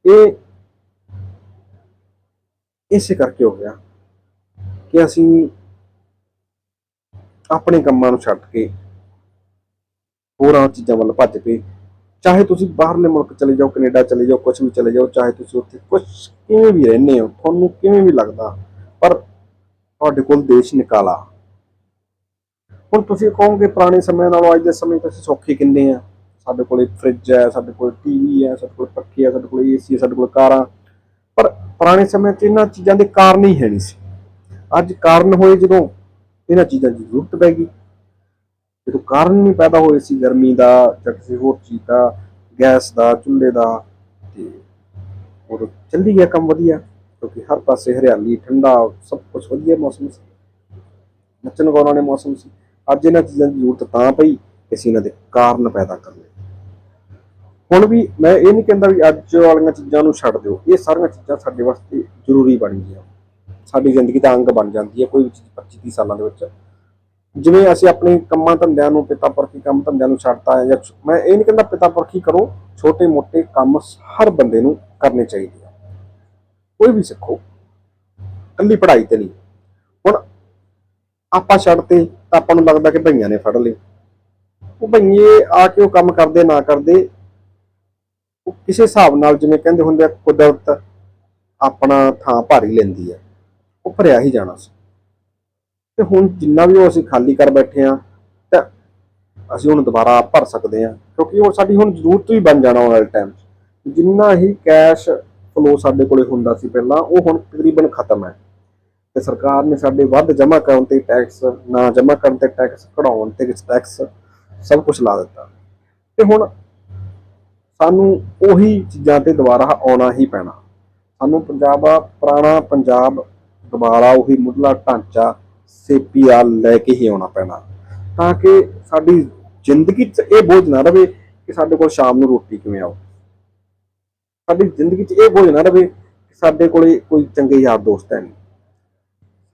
[SPEAKER 1] ਇਹ ਇਸੇ ਕਰਕੇ ਹੋ ਗਿਆ ਕਿ ਅਸੀਂ ਆਪਣੇ ਕੰਮਾਂ ਨੂੰ ਛੱਡ ਕੇ ਹੋਰਾਂ ਚੀਜ਼ਾਂ ਵੱਲ ਭੱਜ ਪਏ। ਚਾਹੇ ਤੁਸੀਂ ਬਾਹਰਲੇ ਮੁਲਕ ਚਲੇ ਜਾਓ, ਕੈਨੇਡਾ ਚਲੇ ਜਾਓ ਕੁਝ ਵੀ ਚਲੇ ਜਾਓ, ਚਾਹੇ ਤੁਸੀਂ ਉੱਥੇ ਕੁਝ ਕਿਵੇਂ ਵੀ ਰਹਿੰਦੇ ਹੋ, ਤੁਹਾਨੂੰ ਕਿਵੇਂ ਵੀ ਲੱਗਦਾ, ਪਰ ਤੁਹਾਡੇ ਕੋਲ ਦੇਸ਼ ਨਿਕਾਲਾ। ਹੁਣ ਤੁਸੀਂ ਕਹੋਗੇ ਪੁਰਾਣੇ ਸਮੇਂ ਨਾਲੋਂ ਅੱਜ ਦੇ ਸਮੇਂ 'ਚ ਅਸੀਂ ਸੌਖੇ ਕਿੰਨੇ ਆ? ਸਾਡੇ ਕੋਲ ਫ੍ਰਿਜ ਹੈ, ਸਾਡੇ ਕੋਲ ਟੀਵੀ ਹੈ, ਸਾਡੇ ਕੋਲ ਪੱਖੇ ਹੈ ਸਾਡੇ ਕੋਲ ਏਸੀ ਹੈ, ਸਾਡੇ ਕੋਲ ਕਾਰਾਂ। ਪਰ ਪੁਰਾਣੇ ਸਮੇਂ 'ਚ ਇਹਨਾਂ ਚੀਜ਼ਾਂ ਦੇ ਕਾਰਨ ਹੀ ਹੈ ਨਹੀਂ ਸੀ। ਅੱਜ ਕਾਰਨ ਹੋਏ ਜਦੋਂ ਇਹਨਾਂ ਚੀਜ਼ਾਂ ਦੀ ਜ਼ਰੂਰਤ ਪੈ ਗਈ। ਜਦੋਂ ਕਾਰਨ ਨਹੀਂ ਪੈਦਾ ਹੋਏ ਸੀ ਗਰਮੀ ਦਾ ਜਾਂ ਕਿਸੇ ਹੋਰ ਚੀਜ਼ ਦਾ, ਗੈਸ ਦਾ, ਚੁੱਲ੍ਹੇ ਦਾ, ਤੇ ਉਹ ਚੱਲੀ ਗਿਆ ਕੰਮ ਵਧੀਆ, ਕਿਉਂਕਿ ਹਰ ਪਾਸੇ ਹਰਿਆਲੀ, ਠੰਡਾ, ਸਭ ਕੁਝ ਵਧੀਆ ਮੌਸਮ ਸੀ। ਨੱਚਣ ਗਾਉਣ ਵਾਲੇ ਮੌਸਮ ਸੀ। ਅੱਜ ਇਹਨਾਂ ਚੀਜ਼ਾਂ ਦੀ ਜ਼ਰੂਰਤ ਤਾਂ ਪਈ ਕਿ ਅਸੀਂ ਇਹਨਾਂ ਦੇ ਕਾਰਨ ਪੈਦਾ ਕਰਨੇ ਹੁਣ ਵੀ ਮੈਂ ਇਹ ਨਹੀਂ ਕਹਿੰਦਾ ਵੀ ਅੱਜ ਵਾਲੀਆਂ ਚੀਜ਼ਾਂ ਨੂੰ ਛੱਡ ਦਿਓ। ਇਹ ਸਾਰੀਆਂ ਚੀਜ਼ਾਂ ਸਾਡੇ ਵਾਸਤੇ ਜ਼ਰੂਰੀ ਬਣ ਗਈਆਂ। ਸਾਡੀ ਜ਼ਿੰਦਗੀ ਦਾ ਅੰਗ ਬਣ ਜਾਂਦੀ ਹੈ, ਕੋਈ ਵੀ ਚੀਜ਼ 25 30 ਸਾਲਾਂ ਦੇ ਵਿੱਚ। ਜਿਵੇਂ ਅਸੀਂ ਆਪਣੇ ਕੰਮਾਂ ਧੰਦਿਆਂ ਨੂੰ, ਪਿਤਾ ਪੁਰਖੀ ਕੰਮ ਧੰਦਿਆਂ ਨੂੰ ਛੱਡਤਾ ਹੈ ਜਾਂ ਮੈਂ ਇਹ ਨਹੀਂ ਕਹਿੰਦਾ ਪਿਤਾ ਪੁਰਖੀ ਕਰੋ, ਛੋਟੇ ਮੋਟੇ ਕੰਮ ਹਰ ਬੰਦੇ ਨੂੰ ਕਰਨੇ ਚਾਹੀਦੇ ਆ। ਕੋਈ ਵੀ ਸਿੱਖੋ ਕੱਲੀ ਪੜ੍ਹਾਈ ਤੇ ਨਹੀਂ। ਹੁਣ ਆਪਾਂ ਛੱਡਤੇ ਤਾਂ ਆਪਾਂ ਨੂੰ ਲੱਗਦਾ ਕਿ ਭਈਆਂ ਨੇ ਫੜ ਲਏ। ਉਹ ਭਈਏ ਆ ਕੇ ਉਹ ਕੰਮ ਕਰਦੇ, ਨਾ ਕਰਦੇ, ਉਹ ਕਿਸੇ ਹਿਸਾਬ ਨਾਲ ਜਿਵੇਂ ਕਹਿੰਦੇ ਹੁੰਦੇ ਆ, ਕੁਦਰਤ ਆਪਣਾ ਥਾਂ ਭਾਰੀ ਲੈਂਦੀ ਹੈ ਉਹ ਭਰਿਆ ਹੀ ਜਾਣਾ ਸੀ। ਤੇ ਹੁਣ ਜਿੰਨਾ ਵੀ ਉਹ ਅਸੀਂ ਖਾਲੀ ਕਰ ਬੈਠੇ ਆ ਤਾਂ ਅਸੀਂ ਉਹਨੂੰ ਦੁਬਾਰਾ ਭਰ ਸਕਦੇ ਆ ਕਿਉਂਕਿ ਉਹ ਸਾਡੀ ਹੁਣ ਜ਼ਰੂਰਤ ਵੀ ਬਣ ਜਾਣਾ ਆਉਣ ਵਾਲੇ ਟਾਈਮ 'ਚ। ਜਿੰਨਾ ਹੀ ਕੈਸ਼ ਫਲੋ ਸਾਡੇ ਕੋਲੇ ਹੁੰਦਾ ਸੀ ਪਹਿਲਾਂ, ਉਹ ਹੁਣ ਤਕਰੀਬਨ ਖਤਮ ਹੈ। ਤੇ ਸਰਕਾਰ ਨੇ ਸਾਡੇ ਵੱਧ ਜਮ੍ਹਾਂ ਕਰਨ ਤੇ ਟੈਕਸ ਨਾ ਜਮ੍ਹਾਂ ਕਰਨ ਤੇ ਟੈਕਸ ਕਢਾਉਣ ਤੇ ਟੈਕਸ ਸਭ ਕੁਝ ਲਾ ਦਿੱਤਾ। ਤੇ ਹੁਣ ਸਾਨੂੰ ਉਹੀ ਚੀਜ਼ਾਂ ਤੇ ਦੁਬਾਰਾ ਆਉਣਾ ਹੀ ਪੈਣਾ। ਸਾਨੂੰ ਪੰਜਾਬ ਆ, ਪੁਰਾਣਾ ਪੰਜਾਬ, ਦੁਬਾਰਾ ਉਹੀ ਮੁੱਢਲਾ ਢਾਂਚਾ ਸੇਪੀਆ ਲੈ ਕੇ ਹੀ ਆਉਣਾ ਪੈਣਾ। ਤਾਂ ਕਿ ਸਾਡੀ ਜ਼ਿੰਦਗੀ 'ਚ ਇਹ ਬੋਝ ਨਾ ਰਵੇ ਕਿ ਸਾਡੇ ਕੋਲ ਸ਼ਾਮ ਨੂੰ ਰੋਟੀ ਕਿਵੇਂ ਆਉ ਸਾਡੀ ਜ਼ਿੰਦਗੀ 'ਚ ਇਹ ਬੋਝ ਨਾ ਰਵੇ ਕਿ ਸਾਡੇ ਕੋਲੇ ਕੋਈ ਚੰਗੇ ਯਾਰ ਦੋਸਤ ਹੈ ਨਹੀਂ।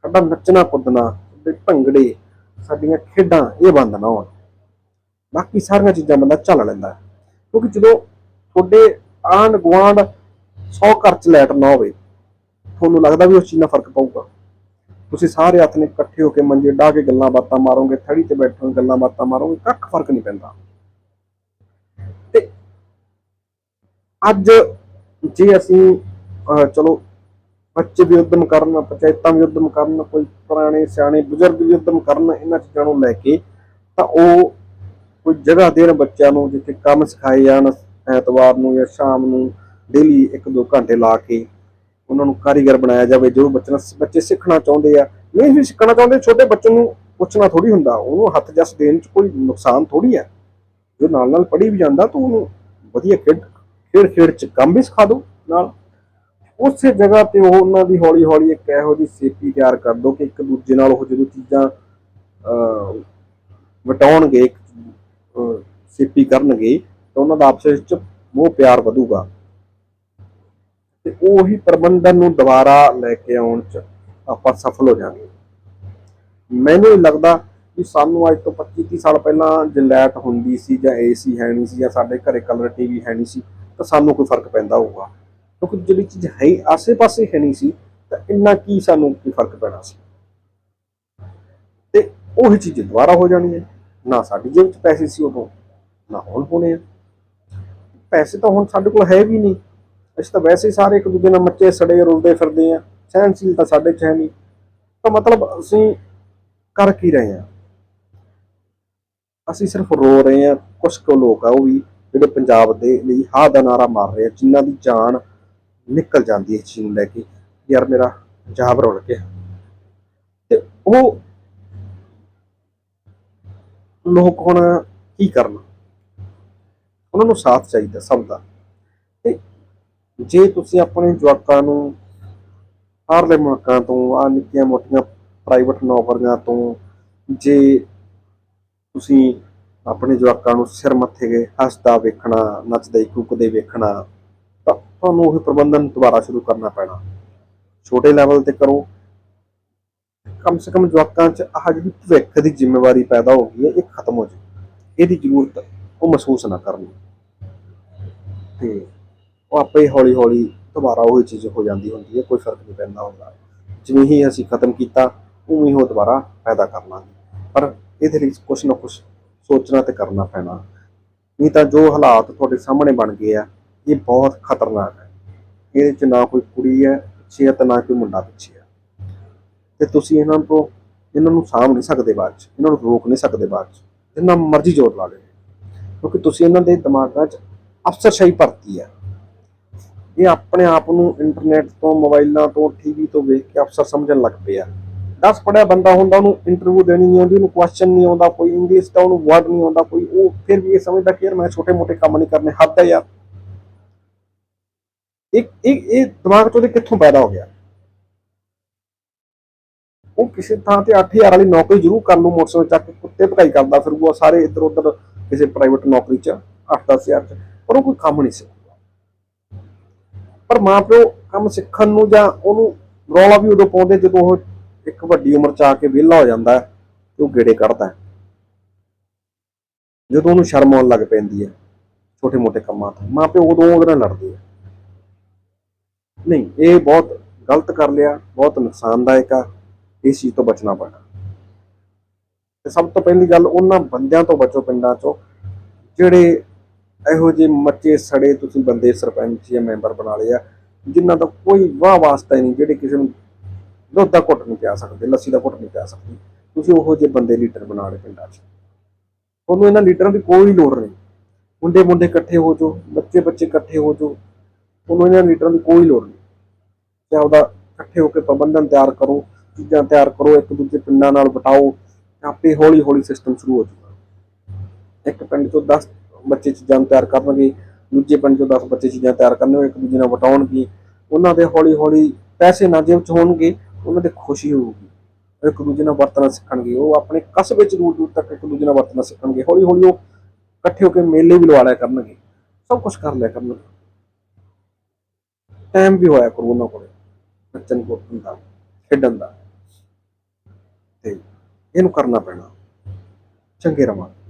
[SPEAKER 1] ਸਾਡਾ ਨੱਚਣਾ, ਕੁੱਦਣਾ, ਸਾਡੇ ਭੰਗੜੇ, ਸਾਡੀਆਂ ਖੇਡਾਂ ਇਹ ਬੰਦ ਨਾ ਹੋਣ। ਬਾਕੀ ਸਾਰੀਆਂ ਚੀਜ਼ਾਂ ਬੰਦਾ ਚੱਲ ਲੈਂਦਾ ਕਿਉਂਕਿ ਜਦੋਂ ਤੁਹਾਡੇ ਆਂਢ ਗੁਆਂਢ 100 ਘਰ 'ਚ ਲਾਈਟ ਨਾ ਹੋਵੇ, ਤੁਹਾਨੂੰ ਲੱਗਦਾ ਵੀ ਉਸ ਚੀਜ਼ ਨਾਲ ਫ਼ਰਕ ਪਊਗਾ। ਤੁਸੀਂ ਸਾਰੇ ਹੱਥ ਨੇ ਇਕੱਠੇ ਹੋ ਕੇ ਮੰਜੇ ਢਾ ਕੇ ਗੱਲਾਂ ਬਾਤਾਂ ਮਾਰੋਗੇ, ਥੜੀ ਤੇ ਬੈਠੋ ਗੱਲਾਂ ਬਾਤਾਂ ਮਾਰੋਗੇ, ਕੱਖ ਫ਼ਰਕ ਨਹੀਂ ਪੈਂਦਾ। ਤੇ ਅੱਜ ਜੇ ਅਸੀਂ ਚਲੋ, ਬੱਚੇ ਵੀ ਉਦਮ ਕਰਨ ਪੰਚਾਇਤਾਂ ਵੀ ਉਦਮ ਕਰਨ ਕੋਈ ਪੁਰਾਣੇ, ਸਿਆਣੇ, ਬਜ਼ੁਰਗ ਵੀ ਉਦਮ ਕਰਨ ਇਹਨਾਂ ਚੀਜ਼ਾਂ ਨੂੰ ਲੈ ਕੇ, ਤਾਂ ਉਹ ਕੋਈ ਜਗ੍ਹਾ ਦੇਣ ਬੱਚਿਆਂ ਨੂੰ, ਜਿੱਥੇ ਕੰਮ ਸਿਖਾਏ ਜਾਣ, ਐਤਵਾਰ ਨੂੰ ਜਾਂ ਸ਼ਾਮ ਨੂੰ, ਡੇਲੀ 1-2 ਘੰਟੇ ਲਾ ਕੇ ਉਹਨਾਂ ਨੂੰ ਕਾਰੀਗਰ ਬਣਾਇਆ ਜਾਵੇ ਜੋ ਬੱਚਾ ਬੱਚੇ ਸਿੱਖਣਾ ਚਾਹੁੰਦੇ ਆ। ਨਹੀਂ ਵੀ ਸਿੱਖਣਾ ਚਾਹੁੰਦੇ ਛੋਟੇ ਬੱਚੇ ਨੂੰ ਪੁੱਛਣਾ ਥੋੜੀ ਹੁੰਦਾ। ਉਹਨੂੰ ਹੱਥ ਜਸ ਦੇਣ ਚ ਕੋਈ ਨੁਕਸਾਨ ਥੋੜੀ ਹੈ ਜੋ ਨਾਲ ਨਾਲ ਪੜ੍ਹੀ ਵੀ ਜਾਂਦਾ ਤਾਂ ਉਹਨੂੰ ਵਧੀਆ ਖੇਡ ਖੇਡ ਖੇਡ ਚ ਕੰਮ ਵੀ ਸਿਖਾ ਦਿਓ ਨਾਲ। ਉਸੇ ਜਗ੍ਹਾ ਤੇ ਉਹ ਉਹਨਾਂ ਦੀ ਹੌਲੀ ਹੌਲੀ ਇੱਕ ਇਹੋ ਜਿਹੀ ਸੇਪੀ ਤਿਆਰ ਕਰ ਦਿਓ ਕਿ ਇੱਕ ਦੂਜੇ ਨਾਲ ਉਹ ਜਦੋਂ ਚੀਜ਼ਾਂ ਵਟਾਉਣਗੇ ਇੱਕ, ਅਹ, ਸੇਪੀ ਕਰਨਗੇ ਤਾਂ ਉਹਨਾਂ ਦਾ ਆਪਸ ਵਿੱਚ ਮੋਹ ਪਿਆਰ ਵਧੂਗਾ। ਤੇ ਉਹੀ ਪ੍ਰਬੰਧਨ ਨੂੰ ਦੁਬਾਰਾ ਲੈ ਕੇ ਆਉਣ ਚ ਆਪਾਂ ਸਫਲ ਹੋ ਜਾਵਾਂਗੇ। ਮੈਨੂੰ ਇਹ ਲੱਗਦਾ ਕਿ ਸਾਨੂੰ ਅੱਜ ਤੋਂ 25 30 ਸਾਲ ਪਹਿਲਾਂ ਜੇ ਲਾਈਟ ਹੁੰਦੀ ਸੀ ਜਾਂ ਏਸੀ ਹੈ ਨਹੀਂ ਸੀ ਜਾਂ ਸਾਡੇ ਘਰੇ ਕਲਰ ਟੀਵੀ ਹੈ ਨਹੀਂ ਸੀ, ਤਾਂ ਸਾਨੂੰ ਕੋਈ ਫ਼ਰਕ ਪੈਂਦਾ ਹੋਊਗਾ। ਕਿਉਂਕਿ ਜਿਹੜੀ ਚੀਜ਼ ਹੈ ਹੀ ਆਸੇ-ਪਾਸੇ ਹੈ ਨਹੀਂ ਸੀ, ਤਾਂ ਇੰਨਾ ਕੀ ਸਾਨੂੰ ਕੀ ਫ਼ਰਕ ਪੈਣਾ ਸੀ? ਤੇ ਉਹੀ ਚੀਜ਼ ਦੁਬਾਰਾ ਹੋ ਜਾਣੀ ਹੈ। ਨਾ ਸਾਡੀ ਜੇਬ 'ਚ ਪੈਸੇ ਸੀ ਉਦੋਂ, ਨਾ ਹੁਣ ਹੋਣੇ ਆ। ਪੈਸੇ ਤਾਂ ਹੁਣ ਸਾਡੇ ਕੋਲ ਹੈ ਵੀ ਨਹੀਂ। ਅਸੀਂ ਤਾਂ ਵੈਸੇ ਹੀ ਸਾਰੇ ਇੱਕ ਦੂਜੇ ਨਾਲ ਮੱਚੇ, ਸੜੇ, ਰੁਲਦੇ ਫਿਰਦੇ ਆ ਸਹਿਨਸ਼ੀਲਤਾ ਸਾਡੇ 'ਚ ਹੈ ਨਹੀਂ। ਤਾਂ ਮਤਲਬ ਅਸੀਂ ਕਰ ਕੀ ਰਹੇ ਹਾਂ? ਅਸੀਂ ਸਿਰਫ ਰੋ ਰਹੇ ਹਾਂ ਕੁਝ ਕੁ ਲੋਕ ਆ ਉਹ ਵੀ, ਜਿਹੜੇ ਪੰਜਾਬ ਦੇ ਲਈ ਹਾਂ ਦਾ ਨਾਰਾ ਮਾਰ ਰਹੇ ਆ, ਜਿਨ੍ਹਾਂ ਦੀ ਜਾਨ ਨਿਕਲ ਜਾਂਦੀ ਹੈ ਇਸ ਨੂੰ ਲੈ ਕੇ। ਯਾਰ ਮੇਰਾ ਪੰਜਾਬ ਰੁਲ ਗਿਆ। ਤੇ ਉਹ ਲੋਕ ਹੁਣ ਕੀ ਕਰਨ? ਉਹਨਾਂ ਨੂੰ ਸਾਥ ਚਾਹੀਦਾ ਸਭ ਦਾ। ਜੇ ਤੁਸੀਂ ਆਪਣੇ ਜਵਾਕਾਂ ਨੂੰ ਬਾਹਰਲੇ ਮੁਲਕਾਂ ਤੋਂ ਆ ਨਿੱਕੀਆਂ ਮੋਟੀਆਂ ਪ੍ਰਾਈਵੇਟ ਨੌਕਰੀਆਂ ਤੋਂ, ਜੇ ਤੁਸੀਂ ਆਪਣੇ ਜਵਾਕਾਂ ਨੂੰ ਸਿਰ ਮੱਥੇ ਗਏ ਹੱਸਦਾ ਵੇਖਣਾ, ਨੱਚਦੇ, ਕੂਕਦੇ ਵੇਖਣਾ, ਤਾਂ ਤੁਹਾਨੂੰ ਉਹ ਪ੍ਰਬੰਧਨ ਦੁਬਾਰਾ ਸ਼ੁਰੂ ਕਰਨਾ ਪੈਣਾ। ਛੋਟੇ ਲੈਵਲ ਤੇ ਕਰੋ। ਕਮ ਸੇ ਕਮ ਜਵਾਕਾਂ 'ਚ ਆਹ ਜਿਹੜੀ ਭਵਿੱਖ ਦੀ ਜ਼ਿੰਮੇਵਾਰੀ ਪੈਦਾ ਹੋ ਗਈ ਹੈ, ਇਹ ਖਤਮ ਹੋ ਜਾਏ ਇਹਦੀ ਜ਼ਰੂਰਤ ਉਹ ਮਹਿਸੂਸ ਨਾ ਕਰਨ। ਤੇ ਉਹ ਆਪੇ ਹੌਲੀ ਹੌਲੀ ਦੁਬਾਰਾ ਉਹੀ ਚੀਜ਼ ਹੋ ਜਾਂਦੀ ਹੁੰਦੀ ਹੈ, ਕੋਈ ਫ਼ਰਕ ਨਹੀਂ ਪੈਂਦਾ ਹੁੰਦਾ। ਜਿਵੇਂ ਹੀ ਅਸੀਂ ਖਤਮ ਕੀਤਾ, ਉਵੇਂ ਹੀ ਉਹ ਦੁਬਾਰਾ ਪੈਦਾ ਕਰ ਲਾਂਗੇ। ਪਰ ਇਹਦੇ ਲਈ ਕੁਛ ਨਾ ਕੁਛ ਸੋਚਣਾ ਤੇ ਕਰਨਾ ਪੈਣਾ। ਨਹੀਂ ਤਾਂ ਜੋ ਹਾਲਾਤ ਤੁਹਾਡੇ ਸਾਹਮਣੇ ਬਣ ਗਏ ਆ, ਇਹ ਬਹੁਤ ਖਤਰਨਾਕ ਹੈ। ਇਹਦੇ 'ਚ ਨਾ ਕੋਈ ਕੁੜੀ ਹੈ ਪਿੱਛੇ ਹੈ ਤੇ ਨਾ ਕੋਈ ਮੁੰਡਾ ਪਿੱਛੇ ਹੈ ਤੇ ਤੁਸੀਂ ਇਹਨਾਂ ਤੋਂ, ਇਹਨਾਂ ਨੂੰ ਸਾਂਭ ਨਹੀਂ ਸਕਦੇ ਬਾਅਦ 'ਚ, ਇਹਨਾਂ ਨੂੰ ਰੋਕ ਨਹੀਂ ਸਕਦੇ ਬਾਅਦ 'ਚ। ਜਿੰਨਾ ਮਰਜ਼ੀ ਜ਼ੋਰ ਲਾ ਲਓ। ਕਿਉਂਕਿ ਤੁਸੀਂ ਇਹਨਾਂ ਦੇ ਦਿਮਾਗਾਂ 'ਚ ਅਫਸਰਸ਼ਾਹੀ ਭਰਤੀ ਹੈ ਇਹ ਆਪਣੇ ਆਪ ਨੂੰ ਇੰਟਰਨੈਟ ਤੋਂ, ਮੋਬਾਈਲਾਂ ਤੋਂ ਟੀਵੀ ਤੋਂ ਵੇਖ ਕੇ ਅਫਸਰ ਸਮਝਣ ਲੱਗ ਪਏ ਆ 10 ਪੜਿਆ ਬੰਦਾ ਹੁੰਦਾ, ਉਹਨੂੰ ਇੰਟਰਵਿਊ ਦੇਣੀ ਨਹੀਂ ਆਉਂਦੀ, ਉਹਨੂੰ ਕੁਐਸਚਨ ਨਹੀਂ ਆਉਂਦਾ, ਕੋਈ ਇੰਗਲਿਸ਼ ਦਾ ਉਹਨੂੰ ਵਰਡ ਨਹੀਂ ਆਉਂਦਾ, ਕੋਈ ਉਹ ਫਿਰ ਵੀ ਇਹ ਸਮਝਦਾ ਕਿ ਯਾਰ ਮੈਂ ਛੋਟੇ ਮੋਟੇ ਕੰਮ ਨਹੀਂ ਕਰਨੇ, ਹੱਦ ਹੈ ਯਾਰ। ਇੱਕ ਇਹ ਇਹ ਦਿਮਾਗ 'ਚ ਉਹਦੇ ਕਿੱਥੋਂ ਪੈਦਾ ਹੋ ਗਿਆ? ਉਹ ਕਿਸੇ ਥਾਂ ਤੇ 8000 ਵਾਲੀ ਨੌਕਰੀ ਜ਼ਰੂਰ ਕਰ ਲੂ ਮੋਟਰਸਾਈਕਲ ਚੱਕ ਕੇ ਕੁੱਤੇ ਭਕਾਈ ਕਰਦਾ ਫਿਰ ਉਹ ਸਾਰੇ ਇੱਧਰ ਉੱਧਰ ਕਿਸੇ ਪ੍ਰਾਈਵੇਟ ਨੌਕਰੀ 'ਚ 8-10000 'ਚ, ਪਰ ਉਹ ਕੋਈ ਕੰਮ ਨਹੀਂ ਸੀ। ਪਰ ਮਾਂ ਪਿਓ ਕੰਮ ਸਿੱਖਣ ਨੂੰ ਜਾਂ ਉਹਨੂੰ ਰੌਲਾ ਵੀ ਉਦੋਂ ਪਾਉਂਦੇ ਜਦੋਂ ਉਹ ਇੱਕ ਵੱਡੀ ਉਮਰ 'ਚ ਆ ਕੇ ਵਿਹਲਾ ਹੋ ਜਾਂਦਾ ਤੇ ਉਹ ਗੇੜੇ ਕੱਢਦਾ ਜਦੋਂ ਉਹਨੂੰ ਸ਼ਰਮ ਆਉਣ ਲੱਗ ਪੈਂਦੀ ਹੈ ਛੋਟੇ ਮੋਟੇ ਕੰਮਾਂ ਤੋਂ, ਮਾਂ ਪਿਓ ਉਦੋਂ ਉਹਦੇ ਨਾਲ ਲੜਦੇ ਆ। ਨਹੀਂ, ਇਹ ਬਹੁਤ ਗਲਤ ਕਰ ਲਿਆ, ਬਹੁਤ ਨੁਕਸਾਨਦਾਇਕ ਆ, ਇਸ ਚੀਜ਼ ਤੋਂ ਬਚਣਾ ਪੈਣਾ। ਤੇ ਸਭ ਤੋਂ ਪਹਿਲੀ ਗੱਲ, ਉਹਨਾਂ ਬੰਦਿਆਂ ਤੋਂ ਬਚੋ ਪਿੰਡਾਂ 'ਚੋਂ, ਜਿਹੜੇ ਇਹੋ ਜਿਹੇ ਮੱਚੇ ਸੜੇ ਤੁਸੀਂ ਬੰਦੇ ਸਰਪੰਚ ਜਾਂ ਮੈਂਬਰ ਬਣਾ ਲਏ ਆ, ਜਿਨ੍ਹਾਂ ਦਾ ਕੋਈ ਵਾਹ ਵਾਸਤਾ ਹੀ ਨਹੀਂ, ਜਿਹੜੇ ਕਿਸੇ ਨੂੰ ਦੁੱਧ ਦਾ ਘੁੱਟ ਨਹੀਂ ਪਿਆ ਸਕਦੇ, ਲੱਸੀ ਦਾ ਘੁੱਟ ਨਹੀਂ ਪਿਆ ਸਕਦੇ, ਤੁਸੀਂ ਉਹੋ ਜਿਹੇ ਬੰਦੇ ਲੀਡਰ ਬਣਾ ਲਏ ਪਿੰਡਾਂ 'ਚ। ਤੁਹਾਨੂੰ ਇਹਨਾਂ ਲੀਡਰਾਂ ਦੀ ਕੋਈ ਲੋੜ ਨਹੀਂ। ਮੁੰਡੇ ਮੁੰਡੇ ਇਕੱਠੇ ਹੋ ਜਾਓ ਬੱਚੇ ਬੱਚੇ ਇਕੱਠੇ ਹੋ ਜਾਓ, ਤੁਹਾਨੂੰ ਇਹਨਾਂ ਲੀਡਰਾਂ ਦੀ ਕੋਈ ਲੋੜ ਨਹੀਂ। ਤੇ ਆਪਦਾ ਇਕੱਠੇ ਹੋ ਕੇ ਪ੍ਰਬੰਧਨ ਤਿਆਰ ਕਰੋ, ਚੀਜ਼ਾਂ ਤਿਆਰ ਕਰੋ ਇੱਕ ਦੂਜੇ ਪਿੰਡਾਂ ਨਾਲ ਬਟਾਓ ਆਪੇ ਹੌਲੀ ਹੌਲੀ ਸਿਸਟਮ ਸ਼ੁਰੂ ਹੋ ਜਾਊਗਾ। ਇੱਕ ਪਿੰਡ ਤੋਂ 10 ਬੱਚੇ ਚੀਜ਼ਾਂ ਤਿਆਰ ਕਰਨਗੇ, ਦੂਜੇ ਪਿੰਡ ਚੋਂ 10 ਬੱਚੇ ਚੀਜ਼ਾਂ ਤਿਆਰ ਕਰਨਗੇ, ਇੱਕ ਦੂਜੇ ਨਾਲ ਵਟਾਉਣਗੇ, ਉਹਨਾਂ ਦੇ ਹੌਲੀ ਹੌਲੀ ਪੈਸੇ ਨਾ ਜੇਬ ਚ ਹੋਣਗੇ, ਉਹਨਾਂ ਦੇ ਖੁਸ਼ੀ ਹੋਊਗੀ। ਇੱਕ ਦੂਜੇ ਨਾਲ ਵਰਤਣਾ ਸਿੱਖਣਗੇ, ਉਹ ਆਪਣੇ ਕਸਬੇ ਚ ਦੂਰ ਦੂਰ ਤੱਕ ਇੱਕ ਦੂਜੇ ਨਾਲ ਵਰਤਣਾ ਸਿੱਖਣਗੇ ਹੌਲੀ ਹੌਲੀ ਉਹ ਇਕੱਠੇ ਹੋ ਕੇ ਮੇਲੇ ਵੀ ਲਵਾ ਲਿਆ ਕਰਨਗੇ, ਸਭ ਕੁਝ ਕਰ ਲਿਆ ਕਰਨਗੇ। ਟਾਈਮ ਵੀ ਹੋਇਆ ਕਰੂ ਉਹਨਾਂ ਕੋਲੇ, ਨੱਚਣ, ਕੁੱਟਣ ਦਾ, ਖੇਡਣ ਦਾ। ਤੇ ਇਹਨੂੰ ਕਰਨਾ ਪੈਣਾ, ਚੰਗੇ ਰਵਾਂਗੇ।